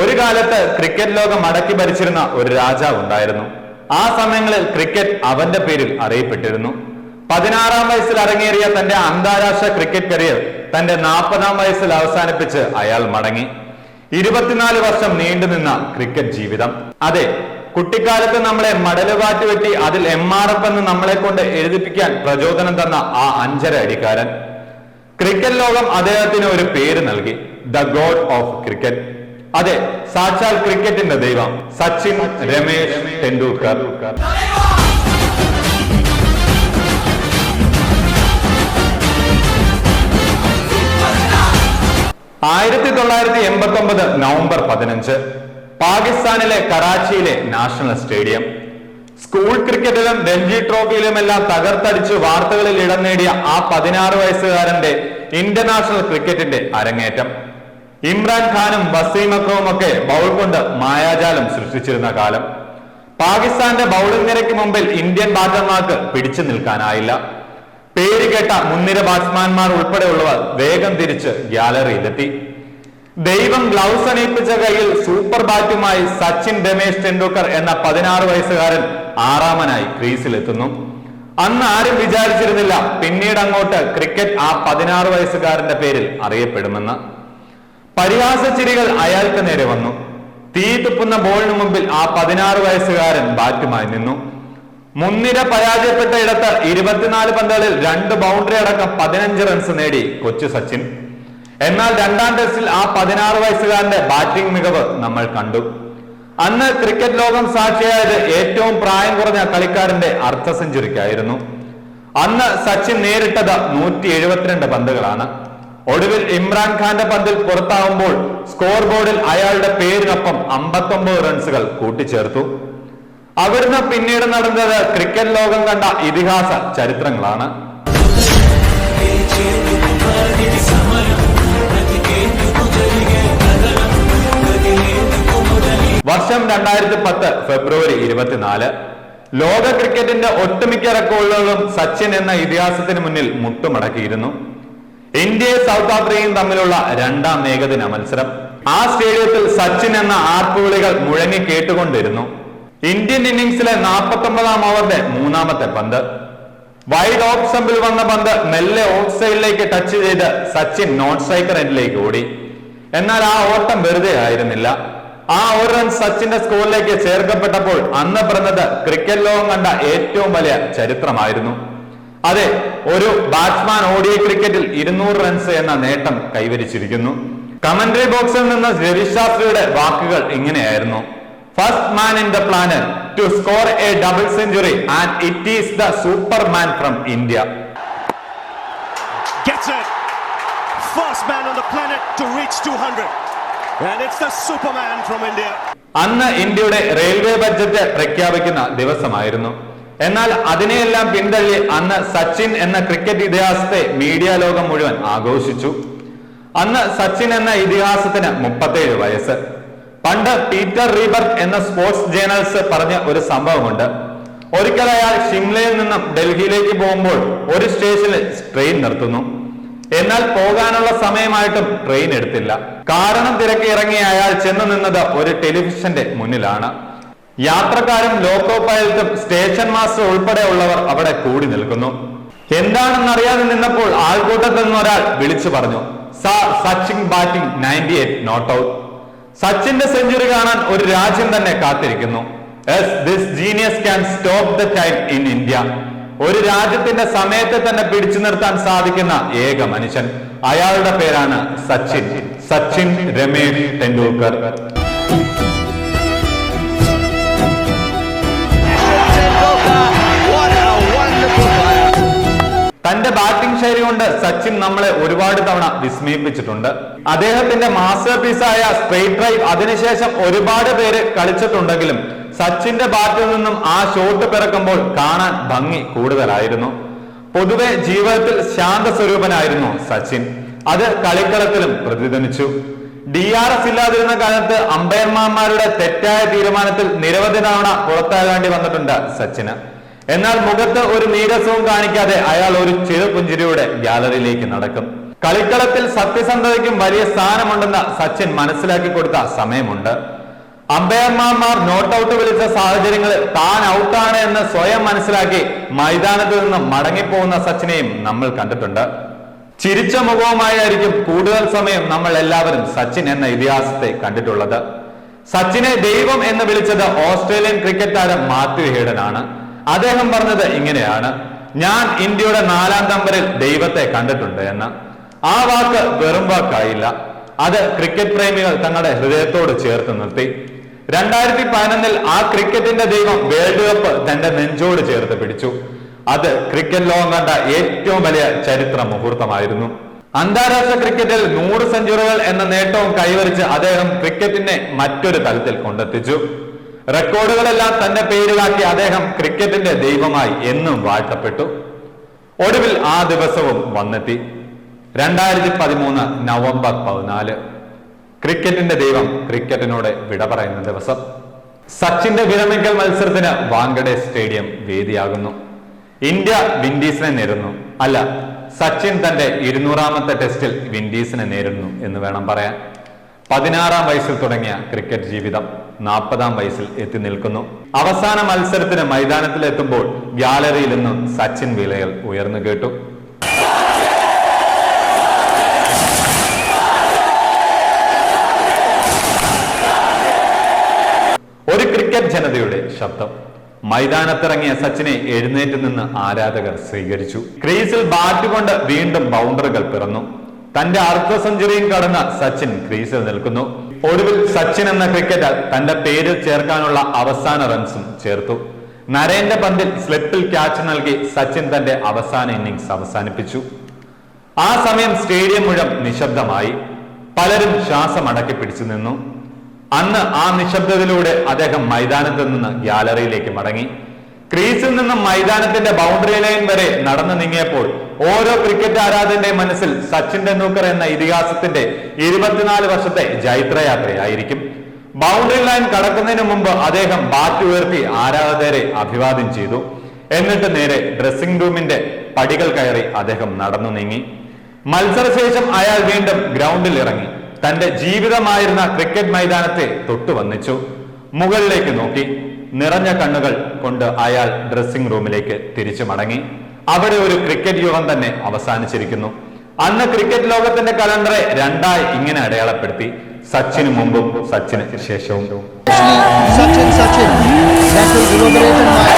ഒരു കാലത്ത് ക്രിക്കറ്റ് ലോകം അടക്കി ഭരിച്ചിരുന്ന ഒരു രാജാവ് ഉണ്ടായിരുന്നു. ആ സമയങ്ങളിൽ ക്രിക്കറ്റ് അവന്റെ പേരിൽ അറിയപ്പെട്ടിരുന്നു. പതിനാറാം വയസ്സിൽ അരങ്ങേറിയ തന്റെ അന്താരാഷ്ട്ര ക്രിക്കറ്റ് കരിയർ തന്റെ നാൽപ്പതാം വയസ്സിൽ അവസാനിപ്പിച്ച് അയാൾ മടങ്ങി. ഇരുപത്തിനാല് വർഷം നീണ്ടുനിന്ന ക്രിക്കറ്റ് ജീവിതം. അതെ കുട്ടിക്കാലത്ത് നമ്മളെ മടലുകാറ്റ് വെട്ടി അതിൽ എം ആർ എഫ് എന്ന് നമ്മളെ കൊണ്ട് എഴുതിപ്പിക്കാൻ പ്രചോദനം തന്ന ആ അഞ്ചര അടിക്കാരൻ. ക്രിക്കറ്റ് ലോകം അദ്ദേഹത്തിന് ഒരു പേര് നൽകി ദ ഗോഡ് ഓഫ് ക്രിക്കറ്റ്. അതെ സാക്ഷാൽ ക്രിക്കറ്റിന്റെ ദൈവം. സച്ചിൻ രമേശ് ടെണ്ടുൽക്കർ. ആയിരത്തി തൊള്ളായിരത്തി എൺപത്തി ഒമ്പത് നവംബർ പതിനഞ്ച് പാകിസ്ഥാനിലെ കറാച്ചിയിലെ നാഷണൽ സ്റ്റേഡിയം. സ്കൂൾ ക്രിക്കറ്റിലും രഞ്ജി ട്രോഫിയിലുമെല്ലാം തകർത്തടിച്ച് വാർത്തകളിൽ ഇടം നേടിയ ആ പതിനാറ് വയസ്സുകാരന്റെ ഇന്റർനാഷണൽ ക്രിക്കറ്റിന്റെ അരങ്ങേറ്റം. ഇമ്രാൻ ഖാനും വസീം അക്രവും ഒക്കെ ബൗൾ കൊണ്ട് മായാജാലം സൃഷ്ടിച്ചിരുന്ന കാലം. പാകിസ്ഥാന്റെ ബൗളിംഗ് നിരയ്ക്ക് മുമ്പിൽ ഇന്ത്യൻ ബാറ്റർമാർക്ക് പിടിച്ചു നിൽക്കാനായില്ല. പേര് കേട്ട മുൻനിര ബാറ്റ്സ്മാൻമാർ ഉൾപ്പെടെയുള്ളവർ വേഗം തിരിച്ച് ഗ്യാലറിയിലെത്തി. ദൈവം ഗ്ലൗസ് അണിയിപ്പിച്ച കയ്യിൽ സൂപ്പർ ബാറ്റുമായി സച്ചിൻ രമേശ് ടെണ്ടുൽക്കർ എന്ന പതിനാറ് വയസ്സുകാരൻ ആറാമനായി ക്രീസിലെത്തുന്നു. അന്ന് ആരും വിചാരിച്ചിരുന്നില്ല പിന്നീട് അങ്ങോട്ട് ക്രിക്കറ്റ് ആ പതിനാറ് വയസ്സുകാരന്റെ പേരിൽ അറിയപ്പെടുമെന്ന്. പരിഹാസ ചിരികൾ അയാൾക്ക് നേരെ വന്നു. തീ തുപ്പുന്ന ബോളിന് മുമ്പിൽ ആ പതിനാറ് വയസ്സുകാരൻ ബാറ്റുമായി നിന്നു. മുൻനിര പരാജയപ്പെട്ട ഇടത്ത് ഇരുപത്തിനാല് പന്തുകളിൽ രണ്ട് ബൗണ്ടറി അടക്കം പതിനഞ്ച് റൺസ് നേടി കൊച്ചു സച്ചിൻ. എന്നാൽ രണ്ടാം ടെസ്റ്റിൽ ആ പതിനാറ് വയസ്സുകാരന്റെ ബാറ്റിംഗ് മികവ് നമ്മൾ കണ്ടു. അന്ന് ക്രിക്കറ്റ് ലോകം സാക്ഷിയായത് ഏറ്റവും പ്രായം കുറഞ്ഞ കളിക്കാരന്റെ അർദ്ധ സെഞ്ചുറിക്കായിരുന്നു അന്ന് സച്ചിൻ നേരിട്ടത് നൂറ്റി എഴുപത്തിരണ്ട് പന്തുകളാണ്. ഒടുവിൽ ഇമ്രാൻഖാന്റെ പന്തിൽ പുറത്താവുമ്പോൾ സ്കോർ ബോർഡിൽ അയാളുടെ പേരിനൊപ്പം അമ്പത്തൊമ്പത് റൺസുകൾ കൂട്ടിച്ചേർത്തു. അവിടുന്ന് പിന്നീട് നടന്നത് ക്രിക്കറ്റ് ലോകം കണ്ട ഇതിഹാസ ചരിത്രങ്ങളാണ്. വർഷം രണ്ടായിരത്തി പത്ത് ഫെബ്രുവരി ഇരുപത്തിനാല്. ലോക ക്രിക്കറ്റിന്റെ ഒട്ടുമിക്ക റെക്കോർഡുകളും സച്ചിൻ എന്ന ഇതിഹാസത്തിന് മുന്നിൽ മുട്ടുമടക്കിയിരുന്നു. ഇന്ത്യയും സൗത്ത് ആഫ്രിക്കയും തമ്മിലുള്ള രണ്ടാം ഏകദിന മത്സരം. ആ സ്റ്റേഡിയത്തിൽ സച്ചിൻ എന്ന ആർപ്പുവിളികൾ മുഴങ്ങി കേട്ടുകൊണ്ടിരുന്നു. ഇന്ത്യൻ ഇന്നിംഗ്സിലെ നാൽപ്പത്തി ഒമ്പതാം ഓവറിന്റെ മൂന്നാമത്തെ പന്ത്. വൈഡ് ഓഫ് സ്റ്റമ്പിൽ വന്ന പന്ത് മെല്ലെ ഓഫ് സൈഡിലേക്ക് ടച്ച് ചെയ്ത് സച്ചിൻ നോൺ സ്ട്രൈക്കർ എൻഡിലേക്ക് ഓടി. എന്നാൽ ആ ഓട്ടം വെറുതെ ആയിരുന്നില്ല. ആ ഒരു റൺ സച്ചിന്റെ സ്കോറിലേക്ക് ചേർക്കപ്പെട്ടപ്പോൾ അന്ന് പറഞ്ഞത് ക്രിക്കറ്റ് ലോകം കണ്ട ഏറ്റവും വലിയ ചരിത്രമായിരുന്നു. അതെ ഒരു ബാറ്റ്സ്മാൻ ഓടിയ ക്രിക്കറ്റിൽ ഇരുന്നൂറ് റൺസ് എന്ന നേട്ടം കൈവരിച്ചിരിക്കുന്നു കമന്ററി ബോക്സിൽ നിന്ന് രവിശാസ്ത്രിയുടെ വാക്കുകൾ ഇങ്ങനെയായിരുന്നു first man in the planet to score a double century and it is the superman from India gets it. First man on the planet to reach 200. And it's the Superman from India. അന്ന് ഇന്ത്യയുടെ railway budget പ്രഖ്യാപിക്കുന്ന ദിവസമായിരുന്നു എന്നാൽ അതിനെയെല്ലാം പിന്തള്ളി അന്ന് സച്ചിൻ എന്ന cricket ഇതിഹാസത്തെ media ലോകം മുഴുവൻ ആഘോഷിച്ചു. അന്ന് സച്ചിൻ എന്ന ഇതിഹാസത്തിന് മുപ്പത്തേഴ് വയസ്സ്. പണ്ട് പീറ്റർ റീബർട്ട് എന്ന സ്പോർട്സ് ജേണൽസ് പറഞ്ഞ ഒരു സംഭവമുണ്ട്. ഒരിക്കൽ അയാൾ ഷിംലയിൽ നിന്നും ഡൽഹിയിലേക്ക് പോകുമ്പോൾ ഒരു സ്റ്റേഷനിൽ ട്രെയിൻ നിർത്തുന്നു. എന്നാൽ പോകാനുള്ള സമയമായിട്ടും ട്രെയിൻ എടുത്തില്ല. കാരണം തിരക്കി ഇറങ്ങി അയാൾ ചെന്നു നിന്നത് ഒരു ടെലിവിഷന്റെ മുന്നിലാണ്. യാത്രക്കാരും ലോക്കോ പൈലറ്റും സ്റ്റേഷൻ മാസ്റ്റർ ഉൾപ്പെടെയുള്ളവർ അവിടെ കൂടി നിൽക്കുന്നു. എന്താണെന്നറിയാതെ നിന്നപ്പോൾ ആൾക്കൂട്ടത്തിൽ നിന്ന് ഒരാൾ വിളിച്ചു പറഞ്ഞു sir Sachin batting ninety eight not out. സച്ചിന്റെ സെഞ്ചുറി കാണാൻ ഒരു രാജ്യം തന്നെ കാത്തിരിക്കുന്നു. Yes this genius can stop the time in India ഒരു രാജ്യത്തിന്റെ സമയത്തെ തന്നെ പിടിച്ചു നിർത്താൻ സാധിക്കുന്ന ഏക മനുഷ്യൻ. അയാളുടെ പേരാണ് സച്ചിൻ. സച്ചിൻ രമേഷ് ടെണ്ടുൽക്കർ. തന്റെ ബാറ്റിംഗ് ശൈലി കൊണ്ട് സച്ചിൻ നമ്മളെ ഒരുപാട് തവണ വിസ്മയിപ്പിച്ചിട്ടുണ്ട്. അദ്ദേഹത്തിന്റെ മാസ്റ്റർ പീസായ സ്ട്രേറ്റ് ഡ്രൈവ് അതിനുശേഷം ഒരുപാട് പേര് കളിച്ചിട്ടുണ്ടെങ്കിലും സച്ചിന്റെ ബാറ്റിൽ നിന്നും ആ ഷോട്ട് പിറക്കുമ്പോൾ കാണാൻ ഭംഗി കൂടുതലായിരുന്നു. പൊതുവെ ജീവിതത്തിൽ ശാന്ത സ്വരൂപനായിരുന്നു സച്ചിൻ. അത് കളിക്കളത്തിലും പ്രതിധ്വനിച്ചു. ഡി ആർ എസ് ഇല്ലാതിരുന്ന കാലത്ത് അമ്പയർമാരുടെ തെറ്റായ തീരുമാനത്തിൽ നിരവധി തവണ പുറത്താകേണ്ടി വന്നിട്ടുണ്ട് സച്ചിന്. എന്നാൽ മുഖത്ത് ഒരു നീരസവും കാണിക്കാതെ അയാൾ ഒരു ചെറുപുഞ്ചിരിയുടെ ഗ്യാലറിയിലേക്ക് നടക്കും. കളിക്കളത്തിൽ സത്യസന്ധതയ്ക്കും വലിയ സ്ഥാനമുണ്ടെന്ന് സച്ചിൻ മനസ്സിലാക്കി കൊടുത്ത സമയമുണ്ട്. അമ്പയർമാർമാർ നോട്ട് ഔട്ട് വിളിച്ച സാഹചര്യങ്ങളിൽ താൻ ഔട്ടാണ് എന്ന് സ്വയം മനസ്സിലാക്കി മൈതാനത്ത് നിന്ന് മടങ്ങിപ്പോകുന്ന സച്ചിനെയും നമ്മൾ കണ്ടിട്ടുണ്ട്. ചിരിച്ച മുഖവുമായിരിക്കും കൂടുതൽ സമയം നമ്മൾ എല്ലാവരും സച്ചിൻ എന്ന ഇതിഹാസത്തെ കണ്ടിട്ടുള്ളത്. സച്ചിനെ ദൈവം എന്ന് വിളിച്ചത് ഓസ്ട്രേലിയൻ ക്രിക്കറ്റ് താരം മാത്യു ഹേഡനാണ്. അദ്ദേഹം പറഞ്ഞത് ഇങ്ങനെയാണ്. ഞാൻ ഇന്ത്യയുടെ നാലാം നമ്പറിൽ ദൈവത്തെ കണ്ടിട്ടുണ്ട് എന്ന്. ആ വാക്ക് വെറും വാക്കായില്ല. അത് ക്രിക്കറ്റ് പ്രേമികൾ തങ്ങളുടെ ഹൃദയത്തോട് ചേർത്ത് നിർത്തി. രണ്ടായിരത്തി പതിനൊന്നിൽ ആ ക്രിക്കറ്റിന്റെ ദൈവം വേൾഡ് കപ്പ് തന്റെ നെഞ്ചോട് ചേർത്ത് പിടിച്ചു. അത് ക്രിക്കറ്റ് ലോകം കണ്ട ഏറ്റവും വലിയ ചരിത്ര മുഹൂർത്തമായിരുന്നു. അന്താരാഷ്ട്ര ക്രിക്കറ്റിൽ നൂറ് സെഞ്ചുറികൾ എന്ന നേട്ടവും കൈവരിച്ച് അദ്ദേഹം ക്രിക്കറ്റിനെ മറ്റൊരു തലത്തിൽ കൊണ്ടെത്തിച്ചു. റെക്കോർഡുകളെല്ലാം തന്റെ പേരിലാക്കി അദ്ദേഹം ക്രിക്കറ്റിന്റെ ദൈവമായി എന്നും വാഴ്ത്തപ്പെട്ടു. ഒടുവിൽ ആ ദിവസവും വന്നെത്തി. രണ്ടായിരത്തി പതിമൂന്ന് നവംബർ പതിനാല്. ക്രിക്കറ്റിന്റെ ദൈവം ക്രിക്കറ്റിനോട് വിട പറയുന്ന ദിവസം. സച്ചിന്റെ വിരമിക്കൽ മത്സരത്തിന് വാങ്കഡെ സ്റ്റേഡിയം വേദിയാകുന്നു. ഇന്ത്യ വിൻഡീസിനെ നേരുന്നു. അല്ല സച്ചിൻ തന്റെ ഇരുന്നൂറാമത്തെ ടെസ്റ്റിൽ വിൻഡീസിനെ നേരിടുന്നു എന്ന് വേണം പറയാൻ. പതിനാറാം വയസ്സിൽ തുടങ്ങിയ ക്രിക്കറ്റ് ജീവിതം. നാൽപ്പതാം വയസ്സിൽ എത്തി നിൽക്കുന്നു. അവസാന മത്സരത്തിന് മൈതാനത്തിലെത്തുമ്പോൾ ഗ്യാലറിയിൽ നിന്നും സച്ചിൻ വിലയൽ ഉയർന്നു കേട്ടു. ഒരു ക്രിക്കറ്റ് ജനതയുടെ ശബ്ദം. മൈതാനത്തിറങ്ങിയ സച്ചിനെ എഴുന്നേറ്റ് നിന്ന് ആരാധകർ സ്വീകരിച്ചു. ക്രീസിൽ ബാറ്റ് കൊണ്ട് വീണ്ടും ബൗണ്ടറുകൾ പിറന്നു. തന്റെ അർദ്ധ സെഞ്ചുറിയും കടന്ന സച്ചിൻ ക്രീസിൽ നിൽക്കുന്നു. ഒടുവിൽ സച്ചിൻ എന്ന ക്രിക്കറ്റർ തന്റെ പേര് ചേർക്കാനുള്ള അവസാന റൺസും ചേർത്തു. നരേന്റെ പന്തിൽ സ്ലിപ്പിൽ ക്യാച്ച് നൽകി സച്ചിൻ തന്റെ അവസാന ഇന്നിംഗ്സ് അവസാനിപ്പിച്ചു. ആ സമയം സ്റ്റേഡിയം മുഴുവൻ നിശബ്ദമായി. പലരും ശ്വാസം അടക്കി പിടിച്ചു നിന്നു. അന്ന് ആ നിശബ്ദതയിലൂടെ അദ്ദേഹം മൈതാനത്ത് നിന്ന് ഗ്യാലറിയിലേക്ക് മടങ്ങി. ക്രീസിൽ നിന്നും മൈതാനത്തിന്റെ ബൗണ്ടറി ലൈൻ വരെ നടന്നു നീങ്ങിയപ്പോൾ ഓരോ ക്രിക്കറ്റ് ആരാധന്റെ മനസ്സിൽ സച്ചിൻ ടെണ്ടുൽക്കർ എന്ന ഇതിഹാസത്തിന്റെ ഇരുപത്തിനാല് വർഷത്തെ ജൈത്രയാത്രയായിരിക്കും. ബൗണ്ടറി ലൈൻ കടക്കുന്നതിന് മുമ്പ് അദ്ദേഹം ബാറ്റ് ഉയർത്തി ആരാധകരെ അഭിവാദ്യം ചെയ്തു. എന്നിട്ട് നേരെ ഡ്രസ്സിംഗ് റൂമിന്റെ പടികൾ കയറി അദ്ദേഹം നടന്നു നീങ്ങി. മത്സരശേഷം അയാൾ വീണ്ടും ഗ്രൗണ്ടിൽ ഇറങ്ങി. തന്റെ ജീവിതമായിരുന്ന ക്രിക്കറ്റ് മൈതാനത്തെ തൊട്ടു വന്നിച്ചു മുകളിലേക്ക് നോക്കി. നിറഞ്ഞ കണ്ണുകൾ കൊണ്ട് അയാൾ ഡ്രസ്സിംഗ് റൂമിലേക്ക് തിരിച്ചു മടങ്ങി. അവിടെ ഒരു ക്രിക്കറ്റ് യുഗം തന്നെ അവസാനിച്ചിരിക്കുന്നു. അന്ന് ക്രിക്കറ്റ് ലോകത്തിന്റെ കലണ്ടറെ രണ്ടായി ഇങ്ങനെ അടയാളപ്പെടുത്തി. സച്ചിന് മുമ്പും സച്ചിന് ശേഷവും സച്ചിൻ Sachin.